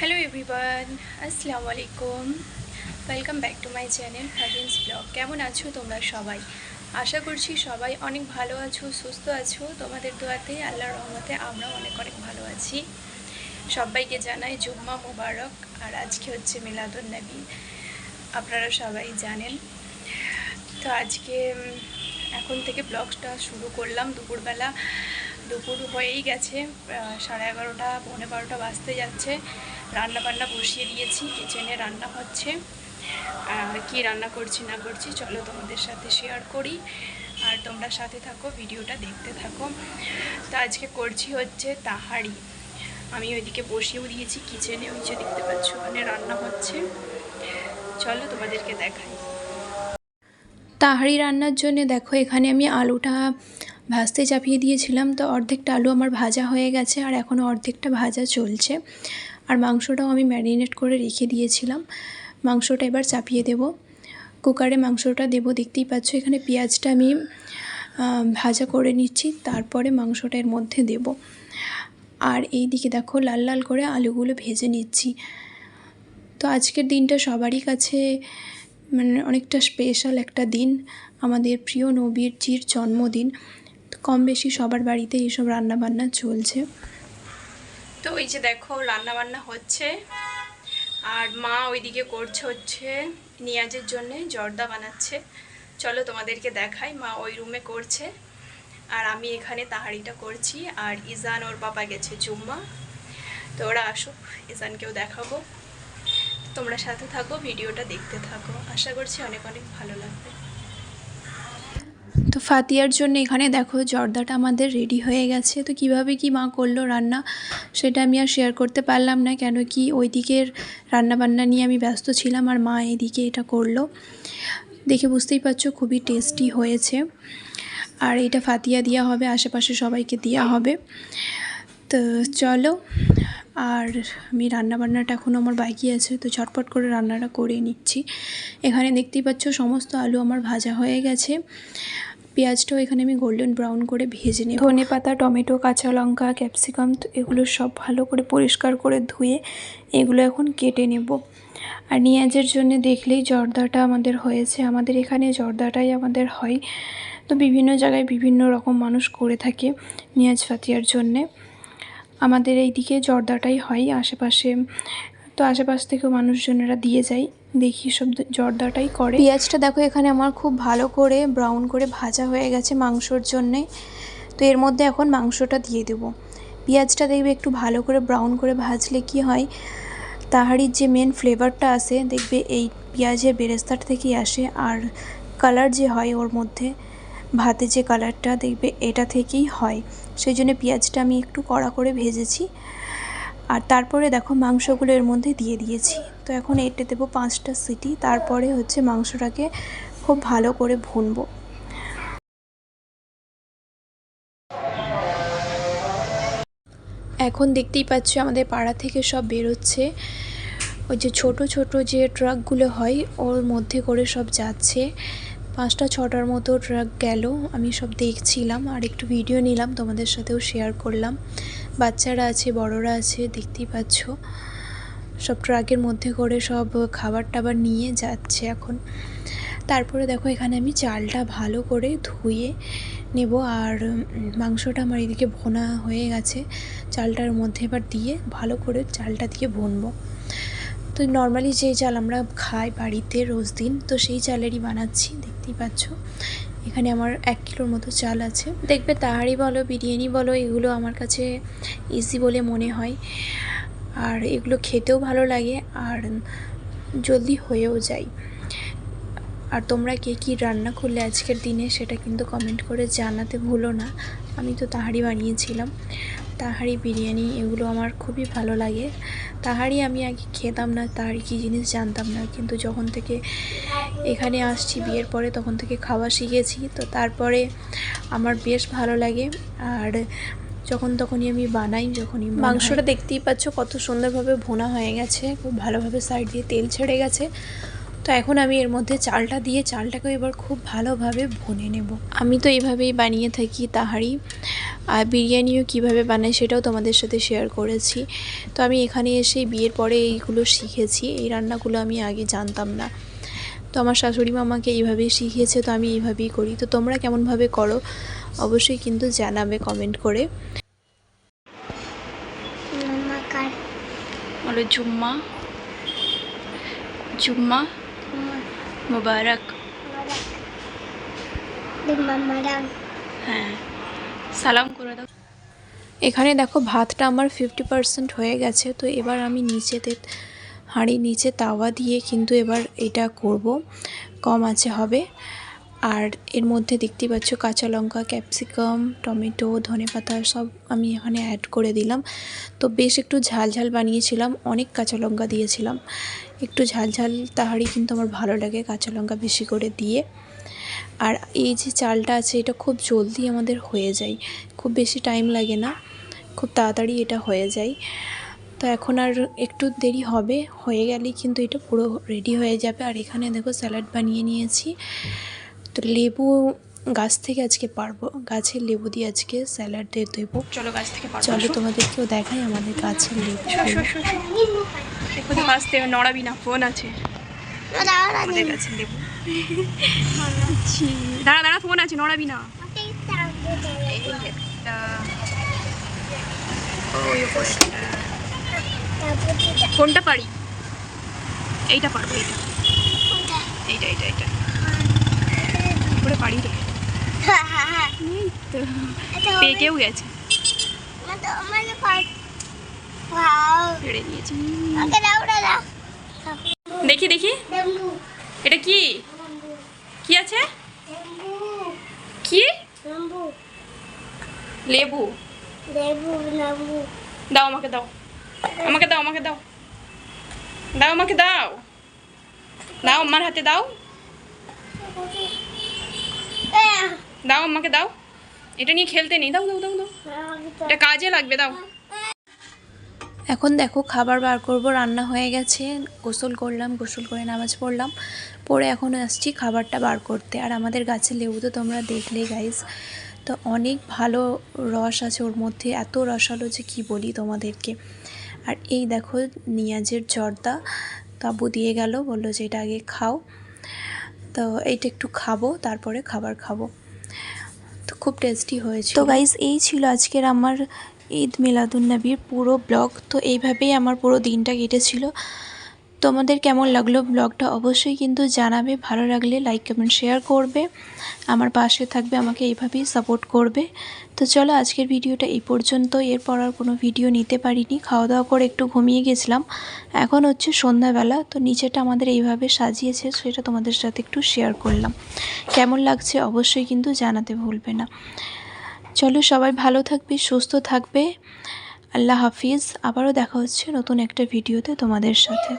Hello everyone আসসালামু আলাইকুম welcome back to my channel হাজিন্স blog কেমন আছো তোমরা সবাই? আশা করছি সবাই অনেক ভালো আছো, সুস্থ আছো। তোমাদের দোয়াতে, আল্লাহর রহমতে আমরাও অনেক অনেক ভালো আছি। সবাইকে জানাই জুম্মা মুবারক। আর আজকে হচ্ছে মিলাদুন নবী। আপনারা সবাই জানেন। তো আজকে এখন থেকে ব্লগটা শুরু করলাম। দুপুরবেলা দুপুর হয়েই গেছে সাড়ে এগারোটা, পৌনে বারোটা বাজতে যাচ্ছে। রান্না বান্না বসিয়ে দিয়েছি কিচেনে রান্না হচ্ছে। কি রান্না করছি না করছি, চলো তোমাদের সাথে শেয়ার করি। আর তোমরা সাথে থাকো, ভিডিওটা দেখতে থাকো। তো আজকে করছি হচ্ছে তাহাড়ি আমি ওইদিকে বসিয়েও দিয়েছি কিচেনে ওই যে দেখতে পাচ্ছ, ওখানে রান্না হচ্ছে। চলো তোমাদেরকে দেখাই। তাহাড়ি রান্নার জন্য দেখো, এখানে আমি আলুটা ভাজতে চাপিয়ে দিয়েছিলাম। তো অর্ধেকটা আলু আমার ভাজা হয়ে গেছে, আর এখনও অর্ধেকটা ভাজা চলছে। আর মাংসটাও আমি ম্যারিনেট করে রেখে দিয়েছিলাম। মাংসটা এবার চাপিয়ে দেব। কুকারে মাংসটা দেব, দেখতেই পাচ্ছ এখানে পেঁয়াজটা আমি ভাজা করে নিচ্ছি, তারপরে মাংসটা এর মধ্যে দেব। আর এই দিকে দেখো লাল লাল করে আলুগুলো ভেজে নিচ্ছি। তো আজকের দিনটা সবারই কাছে মানে অনেকটা স্পেশাল একটা দিন, আমাদের প্রিয় নবীর জির জন্মদিন। কম বেশি সবার বাড়িতে এইসব রান্নাবান্না চলছে। তো ওই যে দেখো রান্না বান্না হচ্ছে। আর মা ওইদিকে করছে হচ্ছে নিয়াজের জন্য জর্দা বানাচ্ছে। চলো তোমাদেরকে দেখাই, মা ওই রুমে করছে। আর আমি এখানে তাহারিটা করছি, আর ইজান ওর বাবা গেছে, জুম্মা। তো ওরা আসুক, ইজানকেও দেখাবো। তোমরা সাথে থাকো, ভিডিওটা দেখতে থাকো। আশা করছি অনেক অনেক ভালো লাগবে। তো ফাতিয়ার জন্য এখানে দেখো জর্দাটা আমাদের রেডি হয়ে গেছে। তো কীভাবে কি মা করল রান্না, সেটা আমি আর শেয়ার করতে পারলাম না, কেন কি ওই দিকের রান্নাবান্না নিয়ে আমি ব্যস্ত ছিলাম আর মা এদিকে এটা করল। দেখে বুঝতেই পারছ খুবই টেস্টি হয়েছে। আর এটা ফাতিয়া দেওয়া হবে, আশেপাশে সবাইকে দেওয়া হবে। তো চলো, আর আমি রান্নাবান্নাটা এখনও আমার বাকি আছে, তো ঝটপট করে রান্নাটা করে নিচ্ছি। এখানে দেখতেই পাচ্ছ সমস্ত আলু আমার ভাজা হয়ে গেছে। পেঁয়াজটাও এখানে আমি গোল্ডেন ব্রাউন করে ভেজে নিই ধনে পাতা, টমেটো, কাঁচা লঙ্কা ক্যাপসিকাম এগুলো সব ভালো করে পরিষ্কার করে ধুয়ে এগুলো এখন কেটে নেব। আর নিয়াজের জন্য দেখলেই জর্দাটা আমাদের হয়েছে। আমাদের এখানে জর্দাটাই আমাদের হয়। তো বিভিন্ন জায়গায় বিভিন্ন রকম মানুষ করে থাকে নিয়াজ ফাতিয়ার জন্যে। আমাদের এই দিকে জর্দাটাই হয় আশেপাশে। তো আশেপাশ থেকেও মানুষজনেরা দিয়ে যায়। দেখি সব জর্দাটাই করে। পেঁয়াজটা দেখো, এখানে আমার খুব ভালো করে ব্রাউন করে ভাজা হয়ে গেছে মাংসর জন্যে। তো এর মধ্যে এখন মাংসটা দিয়ে দেব। পেঁয়াজটা দেখবে একটু ভালো করে ব্রাউন করে ভাজলে কি হয় তাহারির যে মেন ফ্লেভারটা আসে দেখবে এই পেঁয়াজের বেরেস্তার থেকেই আসে। আর কালার যে হয় ওর মধ্যে, ভাতে যে কালারটা দেখবে এটা থেকেই হয়। সেই জন্য পেঁয়াজটা আমি একটু কড়া করে ভেজেছি। আর তারপরে দেখো মাংসগুলো এর মধ্যে দিয়ে দিয়েছি। তো এখন এটে দেবো পাঁচটা সিটি, তারপরে হচ্ছে মাংসটাকে খুব ভালো করে ভুনবো। এখন দেখতেই পাচ্ছ আমাদের পাড়া থেকে সব বেরোচ্ছে। ওই যে ছোট ছোট যে ট্রাকগুলো হয়, ওর মধ্যে করে সব যাচ্ছে। পাঁচটা, ছটার মতো ট্রাক গেল, আমি সব দেখছিলাম আর একটু ভিডিও নিলাম, তোমাদের সাথেও শেয়ার করলাম। বাচ্চারা আছে, বড়রা আছে, দেখতেই পাচ্ছ। সব ট্রাকের মধ্যে করে সব খাবার টাবার নিয়ে যাচ্ছে এখন। তারপরে দেখো এখানে আমি চালটা ভালো করে ধুয়ে নেব আর মাংসটা আমার এদিকে ভোনা হয়ে গেছে। চালটার মধ্যে এবার দিয়ে ভালো করে চালটা দিয়ে ভুনবো। তো নর্মালি যে চাল আমরা খাই বাড়িতে রোজ দিন, তো সেই চালেরই বানাচ্ছি, দেখতেই পাচ্ছ। এখানে আমার এক কিলোর মতো চাল আছে। দেখবে তাহারি বলো, বিরিয়ানি বলো, এগুলো আমার কাছে ইজি বলে মনে হয়। আর এগুলো খেতেও ভালো লাগে আর জলদি হয়েও যায়। আর তোমরা কে কী রান্না করলে আজকের দিনে সেটা কিন্তু কমেন্ট করে জানাতে ভুলো না। আমি তো তাহারি বানিয়েছিলাম। তাহারি বিরিয়ানি, এগুলো আমার খুবই ভালো লাগে। তাহারি আমি আগে খেতাম না তাহারি কী জিনিস জানতাম না। কিন্তু যখন থেকে এখানে আসছি বিয়ের পরে তখন থেকে খাওয়া শিখেছি। তো তারপরে আমার বেশ ভালো লাগে। আর যখন তখনই আমি বানাই যখনই মাংসটা দেখতেই পাচ্ছ কত সুন্দরভাবে ভোনা হয়ে গেছে খুব ভালোভাবে সাইড দিয়ে তেল ছেড়ে গেছে। তো এখন আমি এর মধ্যে চালটা দিয়ে চালটাকে এবার খুব ভালোভাবে ভুনে নেব। আমি তো এইভাবেই বানিয়ে থাকি তাহারি আর বিরিয়ানিও কীভাবে বানাই সেটাও তোমাদের সাথে শেয়ার করেছি। তো আমি এখানে এসে বিয়ের পরে এইগুলো শিখেছি। এই রান্নাগুলো আমি আগে জানতাম না। আমার শাশুড়ি মা আমাকে এইভাবেই শিখিয়েছে তো আমি এইভাবেই করি। তো তোমরা কেমনভাবে করো অবশ্যই কিন্তু জানাবে কমেন্ট করে। বলো জুম্মা। জুম্মা মুবারক। হ্যাঁ। সালাম করে দাও। এখানে দেখো ভাতটা আমার ফিফটি পার্সেন্ট হয়ে গেছে তো এবার আমি নিচেতে হাঁড়ির নিচে তাওয়া দিয়ে কিন্তু এবার এটা করব। কম আছে হবে। আর এর মধ্যে দেখতে পাচ্ছ কাঁচা লঙ্কা, ক্যাপসিকাম, টমেটো ধনেপাতা সব আমি এখানে অ্যাড করে দিলাম। তো বেশ একটু ঝাল ঝাল বানিয়েছিলাম, অনেক কাঁচা লঙ্কা দিয়েছিলাম। একটু ঝাল ঝাল তাহারি কিন্তু আমার ভালো লাগে কাঁচা লঙ্কা বেশি করে দিয়ে। আর এই যে চালটা আছে, এটা খুব জলদি আমাদের হয়ে যায়। খুব বেশি টাইম লাগে না, খুব তাড়াতাড়ি এটা হয়ে যায়। তো এখন আর একটু দেরি হবে হয়ে গেলেই কিন্তু এটা পুরো রেডি হয়ে যাবে। আর এখানে দেখো স্যালাড বানিয়ে নিয়েছি। তো লেবু গাছ থেকে আজকে পারব গাছের লেবু দিয়ে আজকে স্যালাড দিয়ে দেবো। চলো গাছ থেকে চলো তোমাদেরকেও দেখাই আমাদের গাছের লেবু। গাছ থেকে নড়াবি না ফোন আছে। দাঁড়া দাঁড়া ফোন আছে নড়াবি না। ওই। কোনটা পারি? এইটা পারব, এইটা। এইটা এইটা এইটা। করে পারি তো। পেকেও গেছে। দেখি দেখি। এটা কি? কি আছে? কি? লেবু। দাও আমাকে, দাও। আমাকে দাও আমাকে দাও। দাও, আমাকে দাও। দাও, আমার হাতে দাও। দাও, আমাকে দাও। এটা নিয়ে খেলতে নেই। দাও দাও দাও দাও। এটা কাজে লাগবে, দাও। এখন দেখো, খাবার বার করব, রান্না হয়ে গেছে। গোসল করলাম, গোসল করে নামাজ পড়লাম। পরে এখন আসছি খাবারটা বার করতে। আর আমাদের গাছের লেবু তো তোমরা দেখলেই গাইস তো অনেক ভালো রস আছে ওর মধ্যে। এত রসালো যে কি বলি তোমাদেরকে। আর এই দেখো নিয়াজের জর্দা কাবু দিয়ে গেল, বলল যে এটা আগে খাও। তো এইটা একটু খাব, তারপরে খাবার খাব। তো খুব টেস্টি হয়েছে তো গাইজ এই ছিল আজকের আমার ঈদ মিলাদুন্নবীর পুরো ব্লগ তো এইভাবেই আমার পুরো দিনটা কেটেছিল। তোমাদের কেমন লাগল ব্লগটা অবশ্যই কিন্তু জানাবে, ভালো লাগলে লাইক কমেন্ট শেয়ার করবে। আমার পাশে থাকবে, আমাকে এইভাবেই সাপোর্ট করবে। তো চলো আজকের ভিডিওটা এই পর্যন্ত এরপর আর কোনো ভিডিও নিতে পারিনি। খাওয়া দাওয়া করে একটু ঘুমিয়ে গেছিলাম। এখন হচ্ছে সন্ধ্যাবেলা, তো নিচেটা আমাদের এইভাবে সাজিয়েছে, সেটা তোমাদের সাথে একটু শেয়ার করলাম। কেমন লাগছে অবশ্যই কিন্তু জানাতে ভুলবে না। চলো সবাই ভালো থাকবে, সুস্থ থাকবে। আল্লাহ হাফিজ। আবারও দেখা হচ্ছে নতুন একটা ভিডিওতে তোমাদের সাথে।